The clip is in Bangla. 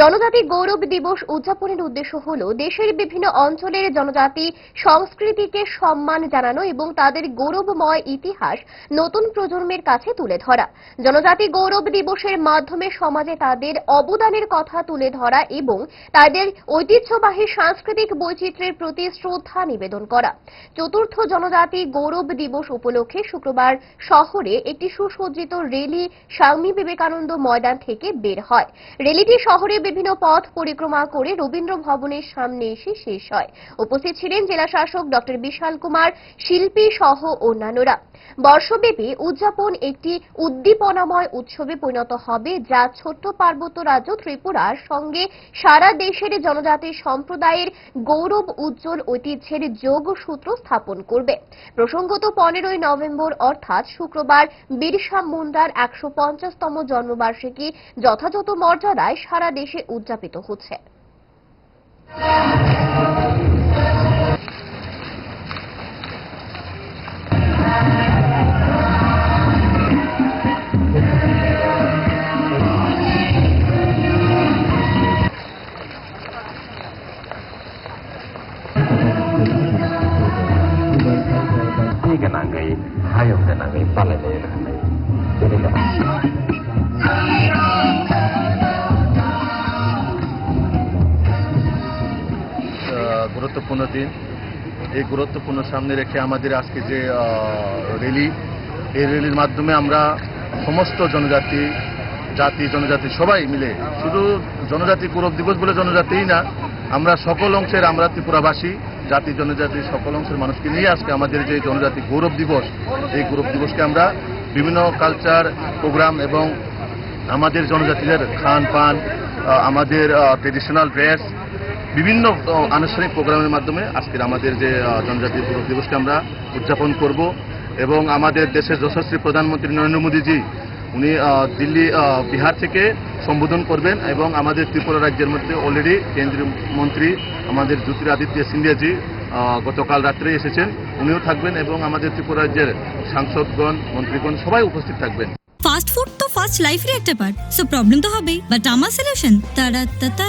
জনজাতি গৌরব দিবস উদযাপনের উদ্দেশ্য হল দেশের বিভিন্ন অঞ্চলের জনজাতি সংস্কৃতিকে সম্মান জানানো এবং তাদের গৌরবময় ইতিহাস নতুন প্রজন্মের কাছে তুলে ধরা। জনজাতি গৌরব দিবসের মাধ্যমে সমাজে তাদের অবদানের কথা তুলে ধরা এবং তাদের ঐতিহ্যবাহী সাংস্কৃতিক বৈচিত্র্যের প্রতি শ্রদ্ধা নিবেদন করা। চতুর্থ জনজাতি গৌরব দিবস উপলক্ষে শুক্রবার শহরে একটি সুসজ্জিত রেলি স্বামী বিবেকানন্দ ময়দান থেকে বের হয়। রেলিটি শহরে বিভিন্ন পথ পরিক্রমা করে রবীন্দ্র ভবনের সামনে এসে শেষ হয়। উপস্থিত ছিলেন জেলা শাসক ডক্টর বিশাল কুমার, শিল্পী সহ অন্যান্যরা। বর্ষব্যাপী উদযাপন একটি উদ্দীপনাময় উৎসবে পরিণত হবে, যা ছোট্ট পার্বত্য রাজ্য ত্রিপুরার সঙ্গে সারা দেশের জনজাতি সম্প্রদায়ের গৌরব, উজ্জ্বল ঐতিহ্যের যোগসূত্র স্থাপন করবে। প্রসঙ্গত পনেরোই নভেম্বর, অর্থাৎ শুক্রবার, বিরসা মুন্ডার একশো পঞ্চাশতম জন্মবার্ষিকী যথাযথ মর্যাদায় সারা দেশে উদযাপিত হচ্ছে ni ga nan gai hayo ga nan gai গুরুত্বপূর্ণ দিন। এই গুরুত্বপূর্ণ সামনে রেখে আমাদের আজকে যে র্যালি এই র্যালির মাধ্যমে আমরা সমস্ত জনজাতি, জাতি, জনজাতি সবাই মিলে, শুধু জনজাতি গৌরব দিবস বলে জনজাতিই না, আমরা সকল অংশের আমরা ত্রিপুরাবাসী, জাতি, জনজাতি সকল অংশের মানুষকে নিয়ে আজকে আমাদের যে জনজাতি গৌরব দিবস, এই গৌরব দিবসকে আমরা বিভিন্ন কালচার প্রোগ্রাম এবং আমাদের জনজাতিদের খান পান আমাদের ট্রেডিশনাল ড্রেস বিভিন্ন আনুষ্ঠানিক প্রোগ্রামের মাধ্যমে আজকের আমাদের যে আহ, জনজাতি গৌরব দিবসকে আমরা উদযাপন করব এবং আমাদের দেশের যশস্বী প্রধানমন্ত্রী নরেন্দ্র মোদীজি উনি দিল্লি বিহার থেকে সম্বোধন করবেন এবং আমাদের ত্রিপুরা রাজ্যের মধ্যে অলরেডি কেন্দ্রীয় মন্ত্রী আমাদের জ্যোতিরাদিত্য সিন্ধিয়াজি গতকাল রাত্রে এসেছেন। উনিও থাকবেন এবং আমাদের ত্রিপুরা রাজ্যের সাংসদগণ মন্ত্রীগণ সবাই উপস্থিত থাকবেন। ফাস্ট ফুড তো ফাস্ট লাইফের একটা পার্ট সো প্রবলেম তো হবেই। বাট আমার সলিউশন তারা তারা